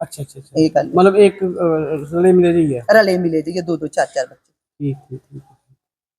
ਅੱਛਾ ਅੱਛਾ ਅੱਛਾ। ਇਹ ਗੱਲ। ਮਿਲੇ ਰਲੇ ਜੀ ਦੋ ਦੋ ਚਾਰ ਚਾਰ ਬੱਚੇ।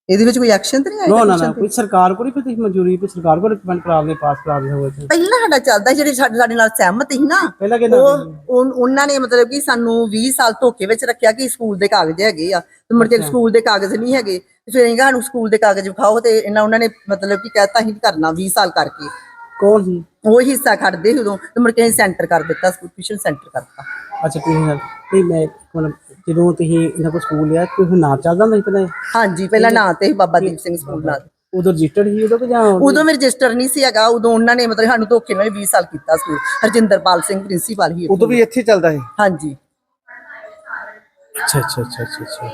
ਇਹਦੇ ਵਿੱਚ ਕੋਈ ਐਕਸ਼ਨ ਤੇ ਨਹੀਂ ਆਇਆ ਨੋ ਨਾ ਨਾ ਕੋਈ ਸਰਕਾਰ ਕੋਲ ਹੀ ਫਿਰ ਤੁਸੀਂ ਮਨਜ਼ੂਰੀ ਵੀ ਸਰਕਾਰ ਕੋਲ ਰਿਕਮੈਂਡ ਕਰਾ ਦੇ ਪਾਸ ਕਰਾ ਦੇ ਹੋਵੇ ਤੇ ਪਹਿਲਾਂ ਸਾਡਾ ਚੱਲਦਾ ਜਿਹੜੇ ਸਾਡੇ ਸਾਡੇ ਨਾਲ ਸਹਿਮਤ ਸੀ ਨਾ ਪਹਿਲਾਂ ਕਿਹਦਾ ਉਹ ਉਨ- ਉਹਨਾਂ ਨੇ ਮਤਲਬ ਕਿ ਸਾਨੂੰ 20 ਸਾਲ ਧੋਖੇ ਵਿੱਚ ਰੱਖਿਆ ਕਿ ਸਕੂਲ ਦੇ ਕਾਗਜ਼ ਹੈਗੇ ਆ। ਤੇ ਮੁੜ ਕੇ ਸਕੂਲ ਦੇ ਕਾਗਜ਼ ਨਹੀਂ ਹੈਗੇ। ਤੇ ਫਿਰ ਇਹਨਾਂ ਸਾਨੂੰ ਸਕੂਲ ਦੇ ਕਾਗਜ਼ ਵਿਖਾਓ ਤੇ ਇਹਨਾਂ ਉਹਨਾਂ ਨੇ ਮਤਲਬ ਕਿ ਕਹਿਤਾ ਹੀ ਕਰਨਾ 20 ਸਾਲ ਕਰਕੇ। ਕੌਣ ਸੀ? ਉਹ ਹਿੱਸਾ ਖੜਦੇ ਸੀ ਉਦੋਂ ਤੇ ਮੁੜ ਕੇ ਸੈਂਟਰ ਕਰ ਦਿੱਤਾ ਟਿਊਸ਼ਨ ਸੈਂਟਰ ਕਰਤਾ ਅੱਛਾ ਤੁਸੀਂ ਨਹੀਂ ਮੈਂ ਮਤਲਬ ਜਦੋਂ ਤੁਸੀਂ ਇਹਨਾਂ ਕੋਲ ਸਕੂਲ ਲਿਆ ਕੋਈ ਨਾਂ ਚੱਲਦਾ ਸੀ ਪਹਿਲਾਂ? ਹਾਂਜੀ ਪਹਿਲਾਂ ਨਾਂ ਤੇ ਸੀ ਬਾਬਾ ਦੀਪ ਸਿੰਘ ਸਕੂਲ ਨਾਲ। ਉਦੋਂ ਰਜਿਸਟਰਡ ਸੀ ਉਦੋਂ ਕਿ ਜਾਂ ਉਦੋਂ ਵੀ ਰਜਿਸਟਰ ਨਹੀਂ ਸੀ ਹੈਗਾ ਉਦੋਂ ਉਹਨਾਂ ਨੇ ਮਤਲਬ ਸਾਨੂੰ ਧੋਖੇ ਨਾਲ 20 ਸਾਲ ਕੀਤਾ ਸਕੂਲ। ਹਰਜਿੰਦਰਪਾਲ ਸਿੰਘ ਪ੍ਰਿੰਸੀਪਲ ਹੀ ਉਦੋਂ ਵੀ ਇੱਥੇ। ਚੱਲਦਾ ਹੈ ਹਾਂਜੀ। ਅੱਛਾ ਅੱਛਾ ਅੱਛਾ ਅੱਛਾ ਅੱਛਾ।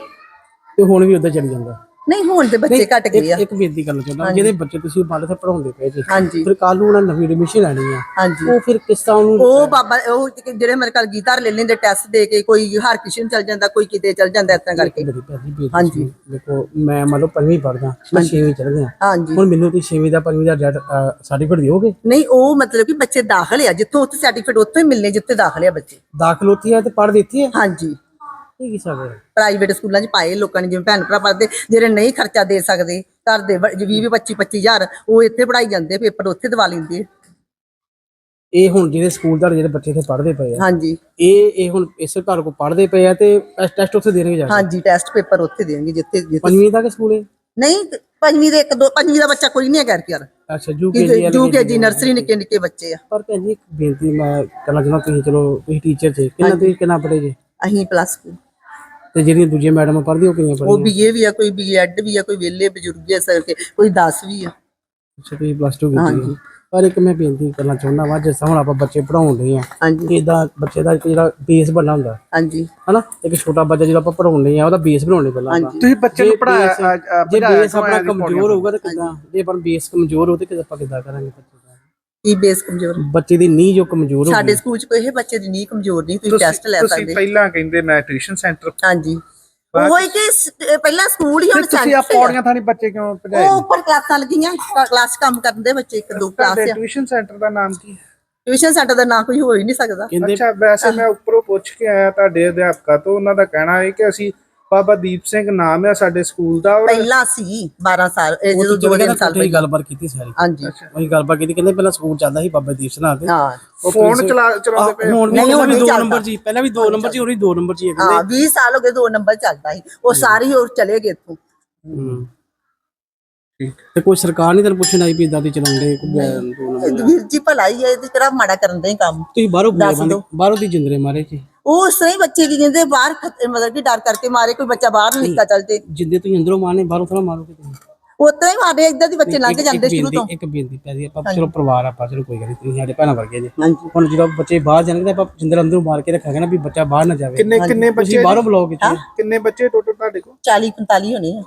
ਤੇ ਹੁਣ ਵੀ ਉਦੋਂ ਚੱਲ ਜਾਂਦਾ? ਨਹੀਂ ਹੁਣ ਤੇ ਬੱਚੇ ਘਟ ਗਏ ਆ। ਇੱਕ ਬੇਨਤੀ ਕਰਨਾ ਚਾਹੁੰਦਾ ਜਿਹੜੇ ਬੱਚੇ ਤੁਸੀਂ ਮੰਨ ਲਓ ਪੜਾਉਂਦੇ ਪਏ ਜੀ ਹਾਂਜੀ। ਫਿਰ ਕੱਲ ਨੂੰ ਉਹਨਾਂ ਨਵੀਂ ਐਡਮਿਸ਼ਨ ਲੈਣੀ ਆ। ਹਾਂਜੀ। ਉਹ ਫਿਰ ਕਿਸ ਤਰ੍ਹਾਂ ਉਹਨੂੰ ਉਹ ਬਾਬਾ ਉਹ ਜਿਹੜੇ ਮੇਰੇ ਕੋਲ ਗੀਤਾਰ ਲੈ ਲੈਂਦੇ ਟੈਸਟ ਦੇ ਕੇ ਕੋਈ ਹਰਕ੍ਰਿਸ਼ਨ ਚਲ ਜਾਂਦਾ ਕੋਈ ਕਿਤੇ ਚਲ ਜਾਂਦਾ ਇਦਾਂ ਕਰਕੇ। ਹਾਂਜੀ। ਦੇਖੋ ਮੈਂ ਮੰਨ ਲਓ ਪੰਜਵੀਂ ਪੜਦਾ ਮੈਂ ਛੇਵੀਂ ਚੜ ਗਿਆ ਹਾਂਜੀ। ਹੁਣ ਮੈਨੂੰ ਤੁਸੀਂ ਛੇਵੀਂ ਦਾ ਪੰਜਵੀਂ ਦਾ ਸਰਟੀਫਿਕੇਟ ਦਿਓਗੇ? ਨਹੀਂ ਉਹ ਮਤਲਬ ਕਿ ਬੱਚੇ ਦਾਖਲ ਆ ਜਿੱਥੋਂ ਉੱਥੇ ਸਰਟੀਫਿਕੇਟ ਉੱਥੋਂ ਹੀ ਮਿਲਨੇ ਜਿੱਥੇ ਦਾਖਲ ਆ ਬੱਚੇ। ਦਾਖਲ ਉੱਥੇ ਆ ਤੇ ਪੜ੍ਹ ਦਿੱਤੀ ਹੈ ਹਾਂਜੀ। ਕੀ ਕੀ ਸਕਦਾ ਪ੍ਰਾਈਵੇਟ ਸਕੂਲਾਂ 'ਚ ਪਾਏ ਲੋਕਾਂ ਨੇ ਜਿਵੇਂ ਭੈਣ ਭਰਾ ਪੜ੍ਹਦੇ ਜਿਹੜੇ ਨਹੀਂ ਖਰਚਾ ਦੇ ਸਕਦੇ ਘਰ ਦੇ 20 20 25 25000 ਉਹ ਇੱਥੇ ਪੜਾਈ ਜਾਂਦੇ ਪੇਪਰ ਉੱਥੇ ਦਵਾ ਲੈਂਦੇ। ਇਹ ਹੁਣ ਜਿਹੜੇ ਸਕੂਲ ਦਾ ਜਿਹੜੇ ਬੱਚੇ ਇੱਥੇ ਪੜ੍ਹਦੇ ਪਏ ਆ ਹਾਂਜੀ। ਇਹ ਇਹ ਹੁਣ ਇਸ ਘਰ ਕੋ ਪੜ੍ਹਦੇ ਪਏ ਆ ਤੇ ਟੈਸਟ ਉੱਥੇ ਦੇਣਗੇ ਜਾ ਕੇ? ਹਾਂਜੀ ਟੈਸਟ ਪੇਪਰ ਉੱਥੇ ਦੇਣਗੇ ਜਿੱਥੇ ਜਿੱਥੇ ਪੰਜਵੀਂ ਤੱਕ ਸਕੂਲ ਹੈ? ਨਹੀਂ ਪੰਜਵੀਂ ਦੇ ਇੱਕ ਦੋ ਪੰਜਵੀਂ ਦਾ ਬੱਚਾ ਕੋਈ ਨਹੀਂ ਹੈ ਕਰਕੇ ਯਾਰ। ਅੱਛਾ ਯੂਕੇਜੀ ਯੂਕੇਜੀ ਨਰਸਰੀ ਨਿੱਕੇ ਨਿੱਕੇ ਬੱਚੇ ਆ। ਪਰ ਭੈਣ ਜੀ ਇੱਕ ਬੇਨਤੀ ਮੈਂ ਕਰਨਾ ਚਾਹੁੰਦਾ ਤੁਸੀਂ ਚਲੋ ਤੁਸੀਂ ਟੀਚਰ ਜੇ ਕਿੰਨਾ ਤੁਸੀਂ ਕਿੰਨਾ ਪੜ੍ਹੇ ਜੇ? ਅਸੀਂ ਪਲੱਸ 2 ਤੇ ਜਿਹੜੀਆਂ ਦੂਜੀਆਂ ਮੈਡਮ ਪੜ੍ਹਦੀ ਉਹ ਕਿੰਨੀਆਂ ਉਹ ਪੜ੍ਹਦੀਆਂ? ਬੀਏ ਵੀ ਆ ਕੋਈ ਬੀਐਡ ਵੀ ਆ ਕੋਈ ਵਿਹਲੇ ਬਜ਼ੁਰਗ ਆ ਸਰ ਕੇ ਕੋਈ 10 ਵੀ ਆ। ਅੱਛਾ ਤੁਸੀਂ ਪਲੱਸ 2 ਕੀਤੀ ਹੈ। ਪਰ ਇੱਕ ਮੈਂ ਬੇਨਤੀ ਕਰਨਾ ਚਾਹੁੰਦਾ ਵਾਂ ਜਿਸ ਤਰ੍ਹਾਂ ਹੁਣ ਆਪਾਂ ਬੱਚੇ ਪੜਾਉਂਦੇ ਆ ਹਾਂਜੀ। ਇਦਾਂ ਬੱਚੇ ਦਾ ਇੱਕ ਜਿਹੜਾ ਬੇਸ ਬਣਨਾ ਹੁੰਦਾ ਹਾਂਜੀ। ਹਨਾ? ਇੱਕ ਛੋਟਾ ਬੱਚਾ ਜਦੋਂ ਆਪਾਂ ਪੜਾਉਂਦੇ ਆ ਉਹਦਾ ਬੇਸ ਬਣਾਉਣੇ ਪਹਿਲਾਂ ਆਪਾਂ। ਤੁਸੀਂ ਬੱਚੇ ਨੂੰ ਪੜਾਇਆ ਜੇ ਬੇਸ ਆਪਣਾ ਕਮਜ਼ੋਰ ਹੋਊਗਾ ਤਾਂ ਕਿਦਾਂ? ਜੇ ਆਪਣਾ ਬੇਸ ਕਮਜ਼ੋਰ ਹੋ ਤੇ ਕਿਦਾਂ ਆਪਾਂ ਕਿੱਦਾਂ ਕਰਾਂਗੇ ਬੱਚੇ? ਦਾ ਕੀ ਬੇਸ ਕਮਜ਼ੋਰ ਬੱਚੇ ਦੀ ਨੀਂਹ ਜੋ ਕਮਜ਼ੋਰ ਹੋ ਸਾਡੇ ਸਕੂਲ ਚ ਕੋਈ ਇਹ ਬੱਚੇ ਦੀ ਨੀ ਕਮਜ਼ੋਰ ਨਹੀਂ ਤੁਸੀਂ ਟੈਸਟ ਲੈ ਤੁਸੀਂ ਸਕਦੇ। ਪਹਿਲਾਂ ਕਹਿੰਦੇ ਮੈਂ ਟਿਊਸ਼ਨ ਸੈਂਟਰ ਹਾਂਜੀ ਉਹ ਹੀ ਕਿ ਸ- ਪਹਿਲਾਂ ਸਕੂਲ ਹੀ ਹੁਣ ਤੁਸੀਂ ਆ। ਪੌੜੀਆਂ ਥਾਣੀ ਬੱਚੇ ਕਿਉਂ ਭਜਾਏ? ਉਹ ਉੱਪਰ ਕਲਾਸਾਂ ਲੱਗੀਆਂ ਕਲਾਸ ਕੰਮ ਕਰਦੇ ਬੱਚੇ ਇੱਕ ਦੋ ਕਲਾਸ ਤੁਹਾਡੇ ਆ। ਟਿਊਸ਼ਨ ਸੈਂਟਰ ਦਾ ਨਾਮ ਕੀ? ਹੈ ਟਿਊਸ਼ਨ ਸੈਂਟਰ ਦਾ ਨਾਂ ਕੋਈ ਹੋ ਹੀ ਨਹੀਂ ਸਕਦਾ। ਕਹਿੰਦੇ ਅੱਛਾ ਵੈਸੇ ਮੈਂ ਉੱਪਰੋਂ ਪੁੱਛ ਕੇ ਆਇਆ ਤੁਹਾਡੇ ਅਧਿਆਪਕਾਂ ਤੋਂ ਉਹਨਾਂ ਦਾ ਕਹਿਣਾ ਹੈ ਕਿ ਅਸੀਂ ਬਾਬਾ ਦੀਪ ਸਿੰਘ ਨਾਮ ਹੈ ਸਾਡੇ ਸਕੂਲ ਦਾ ਔਰ ਪਹਿਲਾਂ ਸੀ 12 ਸਾਲ ਇਹ ਜਦੋਂ ਦੋ ਤਿੰਨ ਸਾਲ ਪਹਿਲਾਂ। ਗੱਲਬਾਤ ਕੀਤੀ ਸਾਰੀ। ਹਾਂਜੀ। ਉਹੀ ਗੱਲਬਾਤ ਕੀਤੀ ਕਹਿੰਦੇ ਪਹਿਲਾਂ ਸਕੂਲ ਚੱਲਦਾ ਸੀ ਬਾਬਾ ਦੀਪ ਸਿੰਘ ਨਾਲ ਤੇ। ਹਾਂ। ਫੋਨ ਚਲਾ ਚਲਾਉਂਦੇ ਪਏ ਹੁਣ ਵੀ ਦੋ। ਨੰਬਰ ਜੀ ਪਹਿਲਾਂ ਵੀ ਦੋ ਨੰਬਰ ਜੀ ਵੀ ਦੋ ਨੰਬਰ ਜੀ ਹੈ ਹਾਂ 20 ਸਾਲ ਹੋ ਗਏ ਦੋ ਨੰਬਰ ਚੱਲਦਾ ਸੀ। ਉਹ ਸਾਰੇ ਹੋਰ ਚਲੇ ਗਏ ਇੱਥੋਂ। ਹੂੰ। ਠੀਕ। ਤੇ ਕੋਈ ਸਰਕਾਰ ਨਹੀਂ ਤੈਨੂੰ ਪੁੱਛਣ ਆਈ ਵੀ ਇਦਾਂ ਦੀ ਚਲਾਉਂਦੇ ਵੀਰ ਜੀ ਭਲਾਈ ਹੈ ਇਹਦੀ ਕਿਹੜਾ ਮਾੜਾ ਕਰਨ ਦੇ ਕੰਮ। ਤੁਸੀਂ ਬਾਹਰੋਂ। ਬਾਹਰੋਂ ਦੀ ਜਿੰਦਰੇ ਮਾਰੇ ਜੀ। ਉਹ ਉਸ ਤਰ੍ਹਾਂ ਹੀ ਬੱਚੇ ਕੀ ਕਹਿੰਦੇ ਬਾਹਰ ਖਤ- ਮਤਲਬ ਕਿ ਡਰ ਕਰਕੇ ਮਾਰੇ ਕੋਈ ਬੱਚਾ ਬਾਹਰ ਨਹੀਂ ਨਿਕਲ ਚੱਲਦੇ ਜਿੰਦੇ ਤੁਸੀਂ ਅੰਦਰੋਂ ਮਾਰਨੇ ਬਾਹਰੋਂ ਥੋੜਾ ਮਾਰੋਗੇ ਤੁਸੀਂ। ਉਸ ਤਰ੍ਹਾਂ ਹੀ ਮਾਰੇ ਇਦਾਂ ਦੀ ਬੱਚੇ ਲੰਘ ਇੱਕ- ਜਾਂਦੇ ਇੱਕ ਸ਼ੁਰੂ ਤੋਂ। ਬੇਨਤੀ- ਇੱਕ ਬੇਨਤੀ ਪੈਦੀ ਆਪਾਂ ਚਲੋ ਪਰਿਵਾਰ ਆਪਾਂ ਚਲੋ ਕੋਈ ਗੱਲ ਨਹੀਂ ਤੁਸੀਂ ਸਾਡੇ ਭੈਣਾਂ ਵਰਗੇ ਜੀ। ਹਾਂਜੀ। ਹੁਣ ਜਦੋਂ ਬੱਚੇ ਬਾਹਰ ਜਾਣਗੇ ਤਾਂ ਆਪਾਂ ਜਿੰਦਰ ਅੰਦਰੋਂ ਮਾਰ ਕੇ ਰੱਖਾਂਗੇ ਨਾ ਵੀ ਬੱਚਾ ਬਾਹਰ ਨਾ ਜਾਵੇ। ਕਿੰਨੇ ਕਿੰਨੇ ਤੁਸੀਂ ਬੱਚੇ ਬਾਹਰੋਂ ਬਲੌਗ ਕੀਤੇ ਕਿੰਨੇ ਬੱਚੇ ਟੋਟਲ ਤੁਹਾਡੇ ਕੋਲ? 40 45 ਹੋਣੇ ਆ।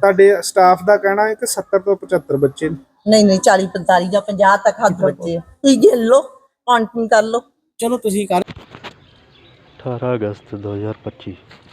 ਤੁਹਾਡੇ ਸਟਾਫ ਦਾ ਕਹਿਣਾ ਹੈ ਕਿ 70 ਤੋਂ 75 ਬੱਚੇ ਨੇ। ਨਹੀਂ ਨਹੀਂ 40 45 ਜਾਂ 50 ਤੱਕ ਹੱਦ ਬੱਚੇ ਆ। ਤੁਸੀਂ ਗਿਣ ਲਓ ਕਾਊਂਟਿੰਗ ਕਰ ਲਓ। ਚਲੋ ਤੁਸੀਂ ਕਰ 18 ਅਗਸਤ 2025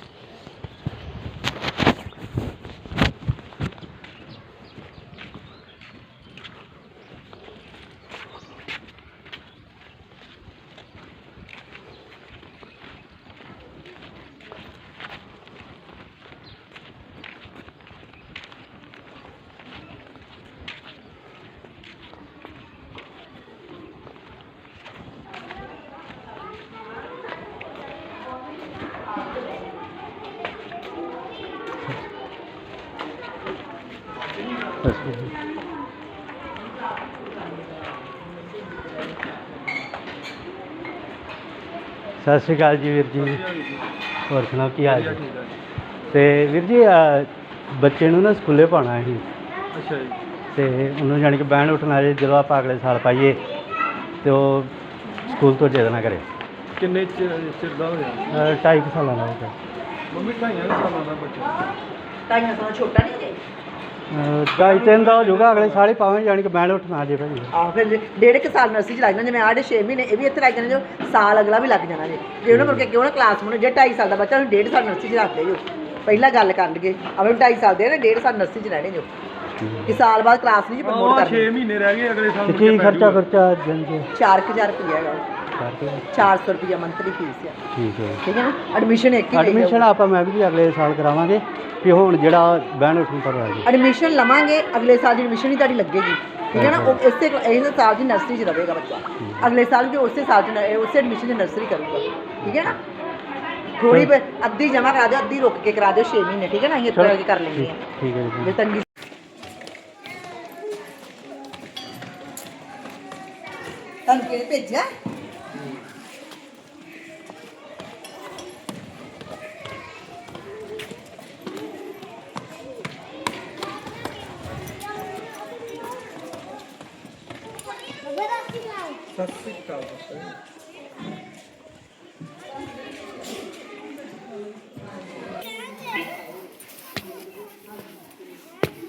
ਸਤਿ ਸ਼੍ਰੀ ਅਕਾਲ ਜੀ ਵੀਰ ਜੀ। ਹੋਰ ਸੁਣਾਓ ਕੀ ਹਾਲ ਜੀ? ਤੇ ਵੀਰ ਜੀ ਅਹ, ਬੱਚੇ ਨੂੰ ਨਾ ਸਕੂਲੇ ਪਾਉਣਾ ਸੀ। ਅੱਛਾ ਜੀ। ਤੇ ਉਹਨੂੰ ਜਾਣੀ ਕਿ ਬਹਿਣ ਉੱਠਣਾ ਜੇ ਜਦੋਂ ਆਪਾਂ ਅਗਲੇ ਸਾਲ ਪਾਈਏ ਤੇ ਉਹ ਸਕੂਲ ਤੋਂ ਜਿੱਦ ਨਾ ਕਰੇ। ਕਿੰਨੇ ਚਿਰ ਦਾ ਹੋਇਆ? ਅਹ ਢਾਈ ਕੁ ਸਾਲਾਂ ਦਾ ਹੋ ਗਿਆ। ਮੰਮੀ ਢਾਈਆਂ ਦੇ ਸਾਲਾਂ ਦਾ ਬੱਚਾ। ਟਾਈਆਂ ਤੋਂ ਛੋਟਾ ਨਹੀਂ ਢਾਈ ਤਿੰਨ ਦਾ ਹੋ ਜਾਊਗਾ ਅਗਲੇ ਸਾਲ ਹੀ ਪਾਵੇਂ ਜਾਣੀ ਕਿ ਬੈਂਡ ਉੱਠਣਾ ਜੇ ਭਾਈ। ਆਹ ਫਿਰ ਡੇਢ ਕੁ ਸਾਲ ਨਰਸਰੀ ਚ ਲੱਗ ਜਾਣਾ ਜਿਵੇਂ ਆੜੇ 6 ਮਹੀਨੇ ਇਹ ਵੀ ਇੱਥੇ ਲੱਗ ਜਾਣਾ ਜੋ ਸਾਲ ਅਗਲਾ ਵੀ ਲੱਗ ਜਾਣਾ ਜੇ। ਜੇ ਉਹਨਾਂ ਮੁੜ ਕੇ ਕਿਉਂ ਨਾ ਕਲਾਸ ਮੁੜ ਜੇ 2.5 ਸਾਲ ਦਾ ਬੱਚਾ ਉਹਨੂੰ ਡੇਢ ਸਾਲ ਨਰਸਰੀ ਚ ਰੱਖਦੇ ਜੋ ਪਹਿਲਾਂ ਗੱਲ ਕਰ ਲਈਏ ਅਵੇ 2.5 ਸਾਲ ਦੇ ਨੇ ਡੇਢ ਸਾਲ ਨਰਸਰੀ ਚ ਰਹਿਣੇ ਜੋ। ਕਿ ਸਾਲ ਬਾਅਦ ਕਲਾਸ ਨਹੀਂ ਪ੍ਰਮੋਟ ਕਰਨੀ। ਮਹੀਨੇ ਰਹਿ ਗਏ ਅਗਲੇ ਸਾਲ ਕੀ ਖਰਚਾ ਖਰਚਾ ਦਿਨ ਦੇ 4000 ਰੁਪਇਆ ਹੈਗਾ। ਕਰਕੇ? 400 ਰੁਪਇਆ ਮੰਥਲੀ ਫੀਸ ਆ। ਠੀਕ ਹੈ। ਠੀਕ ਹੈ ਨਾ? ਐਡਮਿਸ਼ਨ ਇੱਕ ਹੀ ਐਡਮਿਸ਼ਨ ਆਪਾਂ ਮੈਂ ਵੀ ਅਗਲੇ ਸਾਲ ਕਰਾਵਾਂਗੇ। ਵੀ ਹੁਣ ਜਿਹੜਾ ਬੈਂਡ ਉੱਠਣ ਕਰਵਾ ਜੀ ਐਡਮਿਸ਼ਨ ਲਵਾਂਗੇ ਅਗਲੇ ਸਾਲ ਦੀ ਐਡਮਿਸ਼ਨ ਹੀ ਤੁਹਾਡੀ ਲੱਗੇਗੀ। ਠੀਕ ਹੈ ਨਾ? ਉਹ ਇਸੇ ਇਸੇ ਸਾਲ ਦੀ ਨਰਸਰੀ 'ਚ ਰਹੇਗਾ ਬੱਚਾ। ਅਗਲੇ ਸਾਲ ਵੀ ਉਸੇ ਸਾਲ 'ਚ ਨ- ਇਹ ਉਸੇ ਐਡਮਿਸ਼ਨ 'ਚ ਨਰਸਰੀ ਕਰੂਗਾ। ਠੀਕ ਹੈ ਨਾ? ਥੋੜੀ ਅੱਧੀ ਜਮਾ ਕਰਾ ਦਿਓ ਅੱਧੀ ਰੁਕ ਕੇ ਕਰਾ ਦਿਓ 6 ਮਹੀਨੇ। ਠੀਕ ਹੈ ਨਾ? ਅਸੀਂ ਇੱਥੇ ਆ ਕਰ ਲੈਂਦੇ ਹਾਂ। ਠੀਕ ਹੈ ਜੀ। ਜੇ ਤੰਗੀ ਤੁਹਾਨੂੰ ਕਿਹਨੇ ਭੇਜਿਆ? classificado. Tá?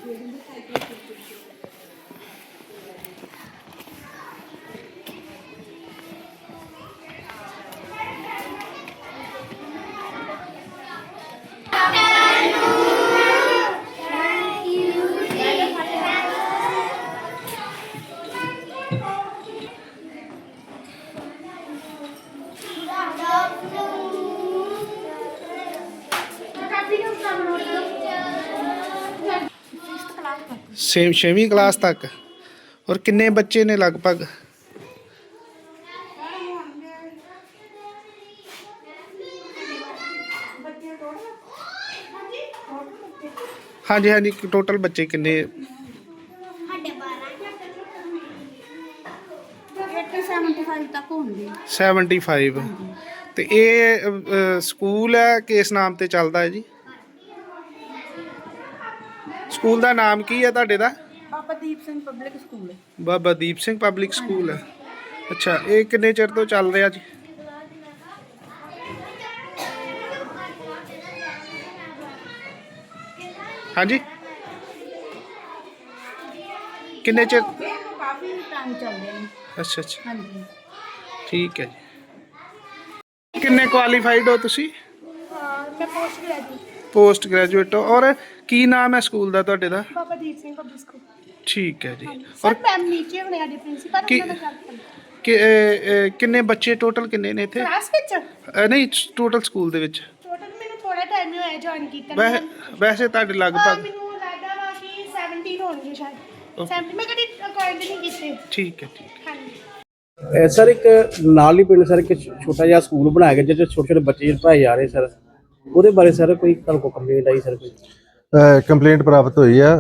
Thank ਸੇਮ 6ਵੀਂ ਕਲਾਸ ਤੱਕ। ਔਰ ਕਿੰਨੇ ਬੱਚੇ ਨੇ ਲਗਭਗ? ਹਾਂਜੀ ਹਾਂਜੀ ਟੋਟਲ ਬੱਚੇ ਕਿੰਨੇ? ਇੱਕ 75 ਤੱਕ ਹੋਣਗੇ 75 ਤੇ ਇਹ ਅ, ਅ, ਸਕੂਲ ਹੈ ਕਿਸ ਨਾਮ ਤੇ ਚੱਲਦਾ ਹੈ ਜੀ? ਸਕੂਲ ਦਾ ਨਾਮ ਕੀ ਹੈ ਤੁਹਾਡੇ ਦਾ? Baba Deep Singh public school. Baba Deep Singh public school. ਹੈ ਅੱਛਾ ਇਹ ਕਿੰਨੇ ਚਿਰ ਤੋਂ ਚੱਲ ਰਿਹਾ ਜੀ? ਹਾਂਜੀ। ਕਿੰਨੇ ਚਿਰ? ਕਾਫੀ ਟਾਈਮ ਚੱਲਦੇ ਨੇ ਅੱਛਾ ਅੱਛਾ। ਹਾਂਜੀ। ਠੀਕ ਹੈ ਜੀ। ਕਿੰਨੇ ਕੁਆਲੀਫਾਈਡ ਹੋ ਤੁਸੀਂ? ਹਾਂ ਮੈਂ ਪੋਸਟ ਗ੍ਰੈਜੂਏਟ ਪੋਸਟ ਗ੍ਰੈਜੂਏਟ ਹੋ। ਔਰ ਕੀ ਨਾਮ ਹੈ ਸਕੂਲ ਦਾ ਤੁਹਾਡੇ ਦਾ? Baba Deep Singh public school. ਠੀਕ ਹੈ ਜੀ। ਸਰ ਔਰ ਮੈਮ ਨੀਚੇ ਹੋਣੇ ਸਾਡੇ ਪ੍ਰਿੰਸੀਪਲ ਕੀ- ਉਹਨਾਂ ਨਾਲ ਗੱਲ ਕਰਨੀ। ਕਿ ਅ, ਅ, ਕਿੰਨੇ ਬੱਚੇ ਟੋਟਲ ਕਿੰਨੇ ਨੇ ਇੱਥੇ? ਕਲਾਸ ਵਿੱਚ? ਨਹੀਂ ਟੋਟਲ ਸਕੂਲ ਦੇ ਵਿੱਚ। ਟੋਟਲ ਮੈਨੂੰ ਥੋੜਾ ਟਾਈਮ ਹੀ ਹੋਇਆ ਜੁਆਇਨ ਕੀਤਾ। ਵੈਸੇ ਨੂੰ। ਵੈਸੇ ਤੁਹਾਡੇ ਹਾਂ, ਲਗਭਗ ਮੈਨੂੰ ਲੱਗਦਾ ਵਾ ਕਿ 17 ਹੋਣਗੇ ਸ਼ਾਇਦ। 70 ਮੈਂ ਕਦੀ ਕਾਇਦ ਨਹੀਂ ਕੀਤੇ। ਠੀਕ ਹੈ ਠੀਕ ਹਾਂਜੀ। ਸਰ ਇੱਕ ਨਾਲ ਹੀ ਪਿੰਡ ਸਰ ਇੱਕ ਛ- ਛੋਟਾ ਜਿਹਾ ਸਕੂਲ ਬਣਾਇਆ ਗਿਆ ਜਿਹਦੇ 'ਚ ਛੋਟੇ ਛੋਟੇ ਬੱਚੇ ਪੜ੍ਹਾਏ ਜਾ ਰਹੇ ਸਰ। ਉਹਦੇ ਬਾਰੇ ਸਰ ਕੋਈ ਤੁਹਾਨੂੰ ਕੋਈ ਕੰਪਲੇਂਟ ਆਈ ਸਰ ਕੋਈ? ਕੰਪਲੇਂਟ ਪ੍ਰਾਪਤ ਹੋਈ ਆ।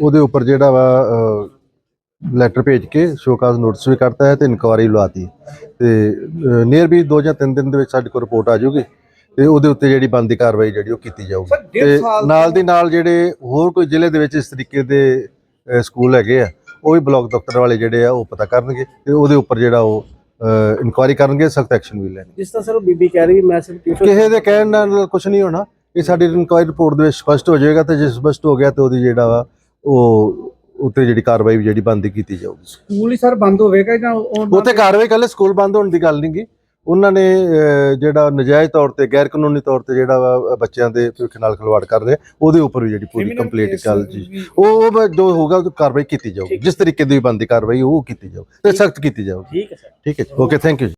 ਉਹਦੇ ਉੱਪਰ ਜਿਹੜਾ ਵਾ ਲੈਟਰ ਭੇਜ ਕੇ ਸ਼ੋਕਾਜ਼ ਨੋਟਿਸ ਵੀ ਕਰਤਾ ਹੈ ਤੇ ਇਨਕੁਆਰੀ ਲਵਾਤੀ ਤੇ ਨੀਅਰ ਵੀ 2 ਜਾਂ 3 ਦਿਨ ਦੇ ਵਿੱਚ ਸਾਡੇ ਕੋਲ ਰਿਪੋਰਟ ਆ ਜਾਊਗੀ ਤੇ ਉਹਦੇ ਉੱਤੇ ਜਿਹੜੀ ਬਣਦੀ ਕਾਰਵਾਈ ਜਿਹੜੀ ਉਹ ਕੀਤੀ ਜਾਊਗੀ। ਤੇ ਨਾਲ ਦੀ ਨਾਲ ਜਿਹੜੇ ਹੋਰ ਕੋਈ ਜ਼ਿਲ੍ਹੇ ਦੇ ਵਿੱਚ ਇਸ ਤਰੀਕੇ ਦੇ ਸਕੂਲ ਹੈਗੇ ਆ ਉਹ ਵੀ ਬਲਾਕ ਦਫ਼ਤਰ ਵਾਲੇ ਜਿਹੜੇ ਆ ਉਹ ਪਤਾ ਕਰਨਗੇ ਤੇ ਉਹਦੇ ਉੱਪਰ ਜਿਹੜਾ ਉਹ ਇਨਕੁਆਰੀ ਕਰਨਗੇ ਸਖਤ ਐਕਸ਼ਨ ਵੀ ਲੈਣਗੇ। ਜਿਸ ਤਰ੍ਹਾਂ ਸਰ ਉਹ ਬੀਬੀ ਕਹਿ ਰਹੀ ਮੈਂ ਸਿਰਫ ਟਿਊਸ਼ਨ ਕਿਸੇ ਦੇ ਕਹਿਣ ਨਾਲ ਕੁਝ ਨਹੀਂ ਹੋਣਾ। ਇਹ ਸਾਡੀ ਇਨਕੁਆਇਰੀ ਰਿਪੋਰਟ ਦੇ ਵਿੱਚ ਸਪਸ਼ਟ ਹੋ ਜਾਏਗਾ ਤੇ ਜੇ ਸਪਸ਼ਟ ਹੋ ਗਿਆ ਤੇ ਉਹਦੀ ਜਿਹੜਾ ਵਾ ਉਹ ਉੱਤੇ ਜਿਹੜੀ ਕਾਰਵਾਈ ਵੀ ਜਿਹੜੀ ਬੰਦੀ ਕੀਤੀ ਜਾਊਗੀ। ਸਕੂਲ ਹੀ ਸਰ ਬੰਦ ਹੋਵੇਗਾ ਜਾਂ ਉੱਥੇ ਕਾਰਵਾਈ ਕੱਲੇ ਸਕੂਲ ਬੰਦ ਹੋਣ ਦੀ ਗੱਲ ਨਹੀਂ ਗੀ ਉਹਨਾਂ ਨੇ ਜਿਹੜਾ ਨਜਾਇਜ਼ ਤੌਰ ਤੇ ਗੈਰ ਕਾਨੂੰਨੀ ਤੌਰ ਤੇ ਜਿਹੜਾ ਬੱਚਿਆਂ ਦੇ ਭਵਿੱਖ ਨਾਲ ਖਿਲਵਾੜ ਕਰ ਰਹੇ ਉਹਦੇ ਉੱਪਰ ਵੀ ਜਿਹੜੀ ਪੂਰੀ ਕੰਪਲੀਟ ਚੱਲ ਜੀ। ਉਹ ਜੋ ਹੋਊਗਾ ਉਹ ਕਾਰਵਾਈ ਕੀਤੀ ਜਾਊਗੀ। ਜਿਸ ਤਰੀਕੇ ਦੀ ਬੰਦੀ ਕਾਰਵਾਈ ਉਹ ਕੀਤੀ ਜਾਊ। ਤੇ ਸਖਤ ਕੀਤੀ ਜਾਊਗੀ। ਠੀਕ ਹੈ ਸਰ। ਠੀਕ ਹੈ ਓਕੇ ਥੈਂਕ ਯੂ